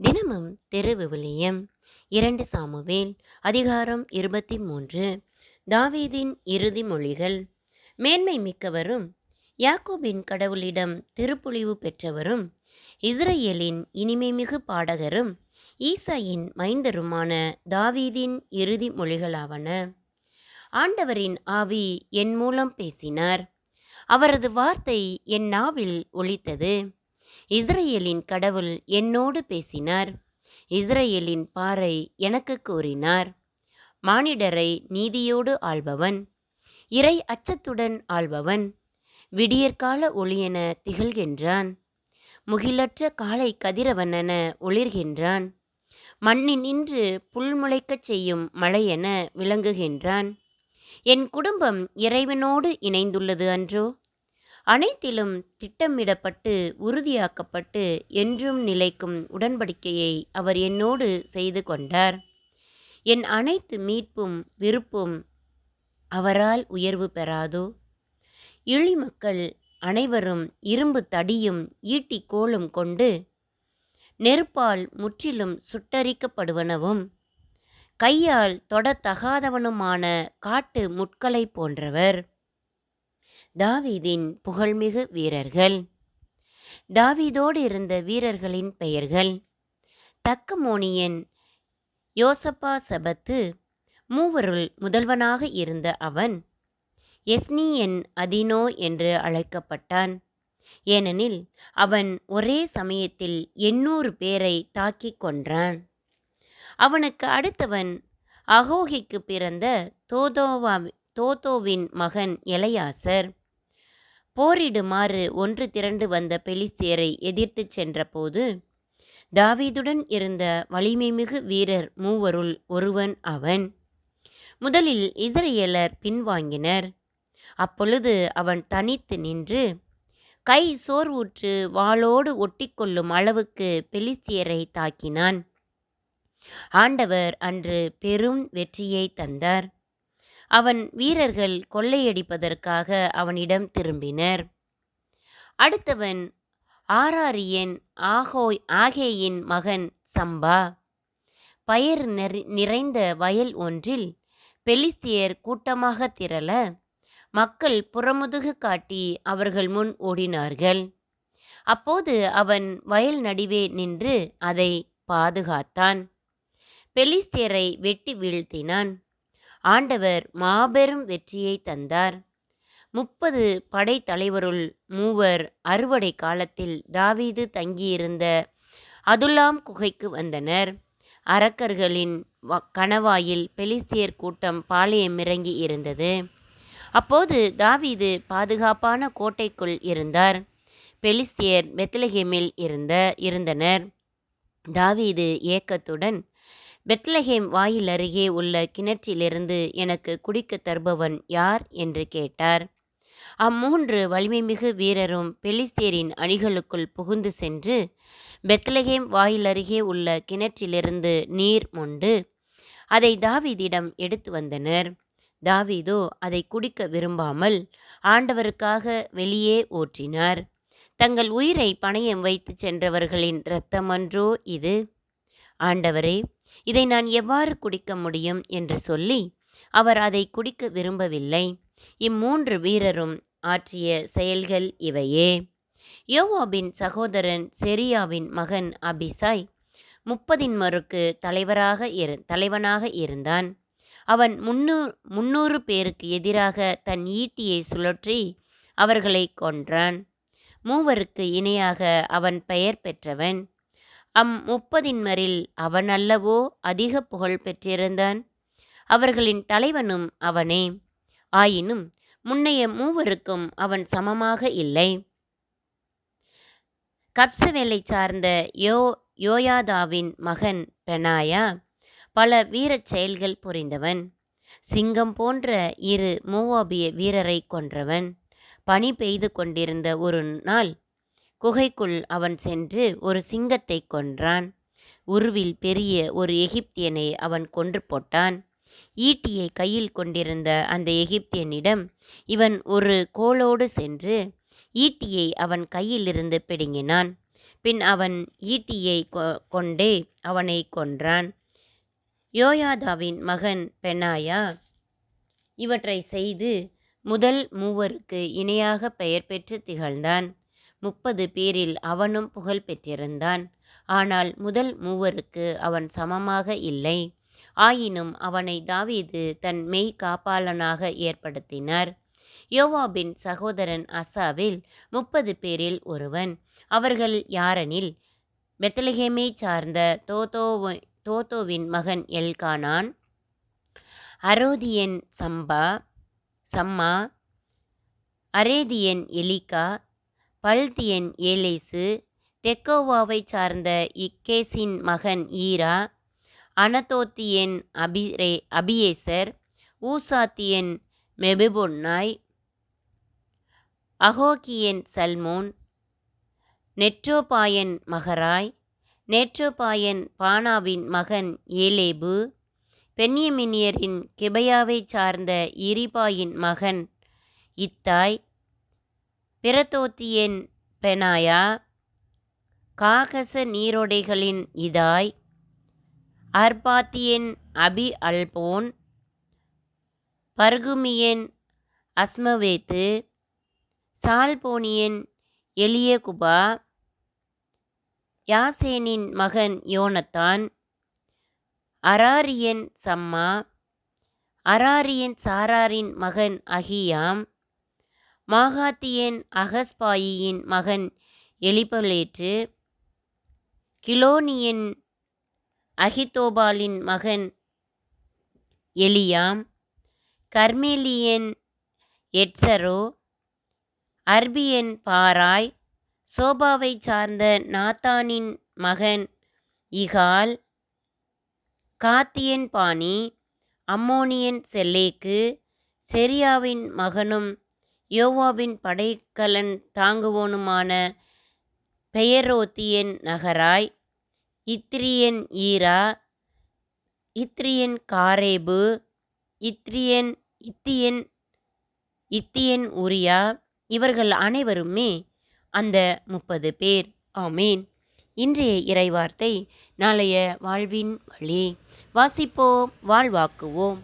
தினமும் திருவிவிலியம் இரண்டு சாமுவேல் அதிகாரம் இருபத்தி மூன்று தாவீதின் இறுதி மொழிகள். மேன்மை மிக்கவரும் யாக்கோபின் கடவுளிடம் திருப்புழிவு பெற்றவரும் இஸ்ரேலின் இனிமைமிகு பாடகரும் ஈசாயின் மைந்தருமான தாவீதின் இறுதி மொழிகளாவன. ஆண்டவரின் ஆவி என் மூலம் பேசினார். அவரது வார்த்தை என் நாவில் ஒலித்தது. இஸ்ரேலின் கடவுள் என்னோடு பேசினார். இஸ்ரேலின் பாறை எனக்கு கூறினார். மானிடரை நீதியோடு ஆள்பவன் இறை அச்சத்துடன் ஆள்பவன் விடியற்கால ஒளியென திகழ்கின்றான். முகிலற்ற காலை கதிரவனென ஒளிர்கின்றான். மண்ணின் நின்று புல் முளைக்கச் செய்யும் மழையென விளங்குகின்றான். என் குடும்பம் இறைவனோடு இணைந்துள்ளது அன்றோ? அனைத்திலும் திட்டமிடப்பட்டு உறுதியாக்கப்பட்டு என்றும் நிலைக்கும் உடன்படிக்கையை அவர் என்னோடு செய்து கொண்டார். என் அனைத்து மீட்பும் விருப்பும் அவரால் உயர்வு பெறாதோ? இழிமக்கள் அனைவரும் இரும்பு தடியும் ஈட்டி கோலும் கொண்டு நெருப்பால் முற்றிலும் சுட்டரிக்கப்படுவனவும் கையால் தொடத்தகாதவனுமான காட்டு முட்களை போன்றவர். தாவீதின் புகழ்மிகு வீரர்கள். தாவீதோடு இருந்த வீரர்களின் பெயர்கள் தக்கமோனியன் யோசப்பா சபத்து மூவருள் முதல்வனாக இருந்த அவன் எஸ்னியன் அதினோ என்று அழைக்கப்பட்டான். ஏனெனில் அவன் ஒரே சமயத்தில் எண்ணூறு பேரை தாக்கிக் கொன்றான். அவனுக்கு அடுத்தவன் அகோகிக்கு பிறந்த தோதோவா தோதோவின் மகன் எலையாசர். போரிடுமாறு ஒன்று திரண்டு வந்த பெலிஸ்தியரை எதிர்த்துச் சென்றபோது தாவீதுடன் இருந்த வலிமைமிகு வீரர் மூவருள் ஒருவன் அவன். முதலில் இஸ்ரேலர் பின்வாங்கினர். அப்பொழுது அவன் தனித்து நின்று கை சோர்வுற்று வாளோடு ஒட்டிக்கொள்ளும் அளவுக்கு பெலிஸ்தியரை தாக்கினான். ஆண்டவர் அன்று பெரும் வெற்றியை தந்தார். அவன் வீரர்கள் கொள்ளையடிப்பதற்காக அவனிடம் திரும்பினர். அடுத்தவன் ஆராரியன் ஆகோய் ஆகேயின் மகன் சம்பா. பயிர் நிறைந்த வயல் ஒன்றில் பெலிஸ்தியர் கூட்டமாக திரள மக்கள் புறமுதுகு காட்டி அவர்கள் முன் ஓடினார்கள். அப்போது அவன் வயல் நடுவே நின்று அதை பாதுகாத்தான். பெலிஸ்தியரை வெட்டி வீழ்த்தினான். ஆண்டவர் மாபெரும் வெற்றியை தந்தார். முப்பது படைத்தலைவருள் மூவர் அறுவடை காலத்தில் தாவீது தங்கியிருந்த அதுல்லாம் குகைக்கு வந்தனர். அரக்கர்களின் கணவாயில் பெலிஸ்தியர் கூட்டம் பாளையமிறங்கி இருந்தது. அப்போது தாவீது பாதுகாப்பான கோட்டைக்குள் இருந்தார். பெலிஸ்தியர் பெத்லஹேமில் இருந்த இருந்தனர். தாவீது ஏக்கத்துடன் பெத்லஹேம் வாயில் அருகே உள்ள கிணற்றிலிருந்து எனக்கு குடிக்க தருபவன் யார் என்று கேட்டார். அம்மூன்று வலிமைமிகு வீரரும் பெலிஸ்தேரின் அணிகளுக்குள் புகுந்து சென்று பெத்லஹேம் வாயில் அருகே உள்ள கிணற்றிலிருந்து நீர் மொண்டு அதை தாவீதிடம் எடுத்து வந்தனர். தாவீதோ அதை குடிக்க விரும்பாமல் ஆண்டவருக்காக வெளியே ஊற்றினார் தங்கள் உயிரை பணயம் வைத்து சென்றவர்களின் இரத்தமன்றோ இது? ஆண்டவரே இதை நான் எவ்வாறு குடிக்க முடியும்? என்று சொல்லி அவர் அதை குடிக்க விரும்பவில்லை. இம்மூன்று வீரரும் ஆற்றிய செயல்கள் இவையே. யோவாபின் சகோதரன் செரியாவின் மகன் அபிசாய் முப்பதின் மறுக்கு தலைவராக இரு தலைவனாக இருந்தான். அவன் முன்னூறு முன்னூறு பேருக்கு எதிராக தன் ஈட்டியை சுழற்றி அவர்களை கொன்றான். மூவருக்கு இணையாக அவன் பெயர் பெற்றவன். அம் முப்பதின்மரில் அவன் அல்லவோ அதிக புகழ் பெற்றிருந்தான். அவர்களின் தலைவனும் அவனே. ஆயினும் முன்னைய மூவருக்கும் அவன் சமமாக இல்லை. கப்சவேலை சார்ந்த யோ யோயாதாவின் மகன் பெனாயா பல வீரச் செயல்கள் புரிந்தவன். சிங்கம் போன்ற இரு மூவாபிய வீரரை கொன்றவன். பனி பெய்து கொண்டிருந்த ஒரு நாள் குகைக்குள் அவன் சென்று ஒரு சிங்கத்தை கொன்றான். உருவில் பெரிய ஒரு எகிப்தியனை அவன் கொன்று போட்டான். ஈட்டியை கையில் கொண்டிருந்த அந்த எகிப்தியனிடம் இவன் ஒரு கோலோடு சென்று ஈட்டியை அவன் கையிலிருந்து பிடுங்கினான். பின் அவன் ஈட்டியை கொண்டே அவனை கொன்றான். யோயாதாவின் மகன் பெனாயா இவற்றை செய்து முதல் மூவருக்கு இணையாக பெயர் பெற்று திகழ்ந்தான். முப்பது பேரில் அவனும் புகழ் பெற்றிருந்தான். ஆனால் முதல் மூவருக்கு அவன் சமமாக இல்லை. ஆயினும் அவனை தாவீது தன் மெய் காப்பாளனாக ஏற்படுத்தினார். யோவாபின் சகோதரன் அசாவில் முப்பது பேரில் ஒருவன். அவர்கள் யாரெனில்? பெத்தலகேமை சார்ந்த தோதோவ தோத்தோவின் மகன் எல்கானான் அரோதியன் சம்பா சம்மா அரேதியன் எலிகா பல்தியன் ஏலேசு தெக்கோவாவை சார்ந்த இக்கேசின் மகன் ஈரா அனதோத்தியன் அபிரே அபியேசர் ஊசாத்தியன் மெபிபொன்னாய் அகோகியன் சல்மோன் நெட்ரோபாயன் மகராய் நேற்றோபாயன் பானாவின் மகன் ஏலேபு பென்யமினியரின் கிபையாவைச் சார்ந்த இரிபாயின் மகன் இத்தாய் பிரதோத்தியன் பெனாயா காகச நீரோடைகளின் இதாய் அர்பாத்தியன் அபி அல்போன் பர்குமியன் அஸ்மவேத்து சால்போனியன் எலியகுபா யாசேனின் மகன் யோனத்தான் அராரியன் சம்மா அராரியன் சாராரின் மகன் அகியாம் மாகாத்தியன் அகஸ்பாயியின் மகன் எலிபலேற்று கிலோனியன் அகிதோபாலின் மகன் எலியாம் கர்மேலியன் எட்சரோ அர்பியன் பாராய் சோபாவை சார்ந்த நாத்தானின் மகன் இகால் காத்தியன் பாணி அம்மோனியன் செல்லேக்கு செரியாவின் மகனும் யோவாவின் படைக்கலன் தாங்குவோனுமான பெயரோத்தியன் நகராய் இத்ரியன் ஈரா இத்ரியன் காரேபு இத்ரியன் இத்தியன் இத்தியன் உரியா இவர்கள் அனைவருமே அந்த முப்பது பேர். ஆமீன். இன்றைய இறைவார்த்தை நாளைய வாழ்வின் வழி. வாசிப்போம் வாழ்வாக்குவோம்.